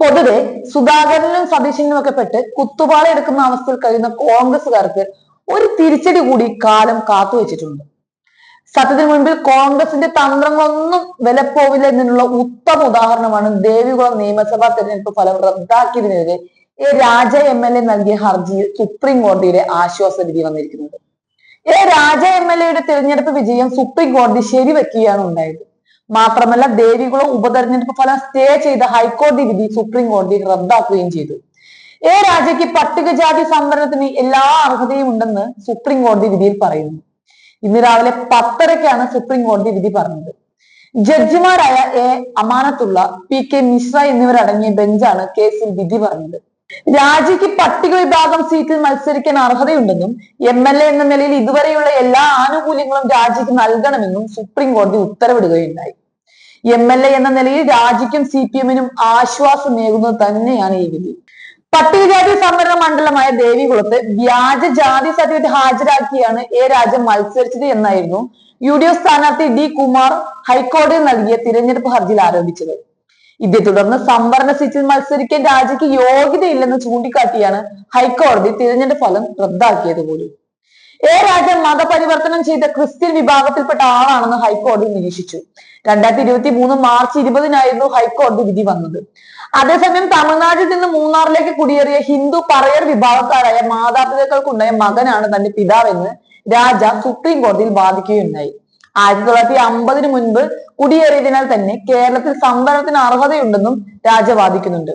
പൊതുവെ സുധാകരനും സതീശനും ഒക്കെ പെട്ട് കുത്തുപാള എടുക്കുന്ന അവസ്ഥയിൽ കഴിയുന്ന കോൺഗ്രസുകാർക്ക് ഒരു തിരിച്ചടി കൂടി കാലം കാത്തുവെച്ചിട്ടുണ്ട് സത്യത്തിന് മുൻപിൽ കോൺഗ്രസിന്റെ തന്ത്രങ്ങളൊന്നും വിലപ്പോവില്ല എന്നുള്ള ഉത്തമ ഉദാഹരണമാണ് ദേവികുളം നിയമസഭാ തെരഞ്ഞെടുപ്പ് ഫലം റദ്ദാക്കിയതിനെതിരെ A Raja M L A നൽകിയ ഹർജിയിൽ സുപ്രീം കോടതിയുടെ ആശ്വാസ വിധി വന്നിരിക്കുന്നത്. എ രാജ എം എൽ എയുടെ തെരഞ്ഞെടുപ്പ് വിജയം സുപ്രീം കോടതി ശരിവെക്കുകയാണ് ഉണ്ടായത്. മാത്രമല്ല ദേവികുളം ഉപതെരഞ്ഞെടുപ്പ് ഫലം സ്റ്റേ ചെയ്ത ഹൈക്കോടതി വിധി സുപ്രീം കോടതി റദ്ദാക്കുകയും ചെയ്തു. എ രാജയ്ക്ക് പട്ടികജാതി സംവരണത്തിന് എല്ലാ അർഹതയും ഉണ്ടെന്ന് സുപ്രീം കോടതി വിധിയിൽ പറയുന്നു. ഇന്ന് രാവിലെ പത്തരയ്ക്കാണ് സുപ്രീം കോടതി വിധി പറഞ്ഞത്. ജഡ്ജിമാരായ A Amanatullah P K Mishra എന്നിവരടങ്ങിയ ബെഞ്ചാണ് കേസിൽ വിധി പറഞ്ഞത്. രാജിക്ക് പട്ടിക വിഭാഗം സീറ്റിൽ മത്സരിക്കാൻ അർഹതയുണ്ടെന്നും എം എൽ എ എന്ന നിലയിൽ ഇതുവരെയുള്ള എല്ലാ ആനുകൂല്യങ്ങളും രാജ്യക്ക് നൽകണമെന്നും സുപ്രീം കോടതി ഉത്തരവിടുകയുണ്ടായി. എം എൽ എ എന്ന നിലയിൽ രാജിക്കും സി പി എമ്മിനും ആശ്വാസമേകുന്നത് തന്നെയാണ് ഈ വിധി. പട്ടികജാതി സംവരണ മണ്ഡലമായ ദേവികുളത്ത് വ്യാജ ജാതി സർട്ടിഫിക്കറ്റ് ഹാജരാക്കിയാണ് എ രാജ മത്സരിച്ചത് എന്നായിരുന്നു യു ഡി എഫ് സ്ഥാനാർത്ഥി ഡി കുമാർ ഹൈക്കോടതിയിൽ നൽകിയ തിരഞ്ഞെടുപ്പ് ഹർജിയിൽ ആരോപിച്ചത്. ഇതേ തുടർന്ന് സംവരണ സീറ്റിൽ മത്സരിക്കാൻ രാജയ്ക്ക് യോഗ്യതയില്ലെന്ന് ചൂണ്ടിക്കാട്ടിയാണ് ഹൈക്കോടതി തിരഞ്ഞെടുപ്പ് ഫലം റദ്ദാക്കിയത് പോലും. എ രാജ മതപരിവർത്തനം ചെയ്ത ക്രിസ്ത്യൻ വിഭാഗത്തിൽപ്പെട്ട ആളാണെന്ന് ഹൈക്കോടതി നിരീക്ഷിച്ചു. രണ്ടായിരത്തി ഇരുപത്തി മൂന്ന് മാർച്ച് ഇരുപതിനായിരുന്നു ഹൈക്കോടതി വിധി വന്നത്. അതേസമയം തമിഴ്നാട്ടിൽ നിന്ന് മൂന്നാറിലേക്ക് കുടിയേറിയ ഹിന്ദു പറയർ വിഭാഗക്കാരായ മാതാപിതാക്കൾക്കുണ്ടായ മകനാണ് തന്റെ പിതാവെന്ന് രാജ സുപ്രീം കോടതിയിൽ വാദിക്കുകയുണ്ടായി. ആയിരത്തി തൊള്ളായിരത്തി അമ്പതിന് മുൻപ് കുടിയേറിയതിനാൽ തന്നെ കേരളത്തിൽ സംവരണത്തിന് അർഹതയുണ്ടെന്നും രാജ വാദിക്കുന്നുണ്ട്.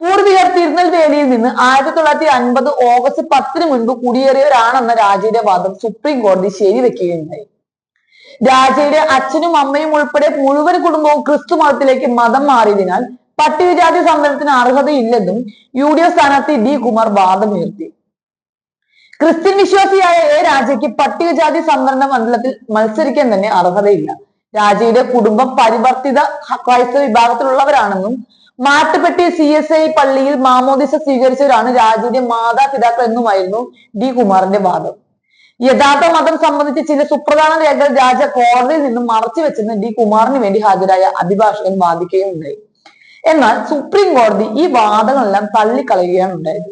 പൂർവികർ തിരുനെൽവേലിയിൽ നിന്ന് ആയിരത്തി തൊള്ളായിരത്തി അൻപത് ഓഗസ്റ്റ് പത്തിന് മുൻപ് കുടിയേറിയവരാണെന്ന രാജയുടെ വാദം സുപ്രീം കോടതി ശരിവെക്കുകയുണ്ടായി. രാജയുടെ അച്ഛനും അമ്മയും ഉൾപ്പെടെ മുഴുവൻ കുടുംബവും ക്രിസ്തു മതത്തിലേക്ക് മതം മാറിയതിനാൽ പട്ടികജാതി സംവരണത്തിന് അർഹതയില്ലെന്നും യു ഡി എഫ് സ്ഥാനാർത്ഥി ഡി കുമാർ വാദമുയർത്തി. ക്രിസ്ത്യൻ വിശ്വാസിയായ എ രാജയ്ക്ക് പട്ടികജാതി സംവരണ മണ്ഡലത്തിൽ മത്സരിക്കാൻ തന്നെ അർഹതയില്ല. രാജയുടെ കുടുംബം പരിവർത്തിത ക്രൈസ്തവ വിഭാഗത്തിലുള്ളവരാണെന്നും മാട്ടുപ്പെട്ടി സി എസ് ഐ പള്ളിയിൽ മാമോദിസ സ്വീകരിച്ചവരാണ് രാജുവിന്റെ മാതാപിതാക്കൾ എന്നുമായിരുന്നു ഡി കുമാറിന്റെ വാദം. യഥാർത്ഥ മതം സംബന്ധിച്ച് ചില സുപ്രധാന രേഖകൾ രാജ കോടതിയിൽ നിന്നും മറച്ചു വെച്ചെന്ന് ഡി കുമാറിന് വേണ്ടി ഹാജരായ അഭിഭാഷകൻ വാദിക്കുകയുണ്ടായി. എന്നാൽ സുപ്രീം കോടതി ഈ വാദങ്ങളെല്ലാം തള്ളിക്കളയുകയാണ് ഉണ്ടായത്.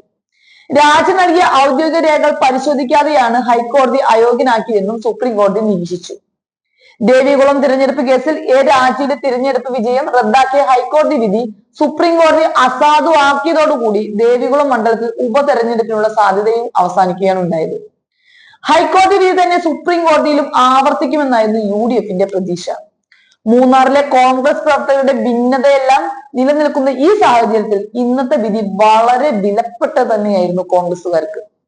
രാജ നൽകിയ ഔദ്യോഗിക രേഖകൾ പരിശോധിക്കാതെയാണ് ഹൈക്കോടതി അയോഗ്യനാക്കിയതെന്നും സുപ്രീം കോടതി നിരീക്ഷിച്ചു. ദേവികുളം തിരഞ്ഞെടുപ്പ് കേസിൽ എ ആഴ്ചയുടെ തിരഞ്ഞെടുപ്പ് വിജയം റദ്ദാക്കിയ ഹൈക്കോടതി വിധി സുപ്രീം കോടതി അസാധുവാക്കിയതോടുകൂടി ദേവികുളം മണ്ഡലത്തിൽ ഉപതെരഞ്ഞെടുപ്പിനുള്ള സാധ്യതയും അവസാനിക്കുകയാണ് ഉണ്ടായത്. ഹൈക്കോടതി വിധി തന്നെ സുപ്രീം കോടതിയിലും ആവർത്തിക്കുമെന്നായിരുന്നു യു ഡി എഫിന്റെ പ്രതീക്ഷ. മൂന്നാറിലെ കോൺഗ്രസ് പ്രവർത്തകരുടെ ഭിന്നതയെല്ലാം നിലനിൽക്കുന്ന ഈ സാഹചര്യത്തിൽ ഇന്നത്തെ വിധി വളരെ വിലപ്പെട്ട തന്നെയായിരുന്നു കോൺഗ്രസുകാർക്ക്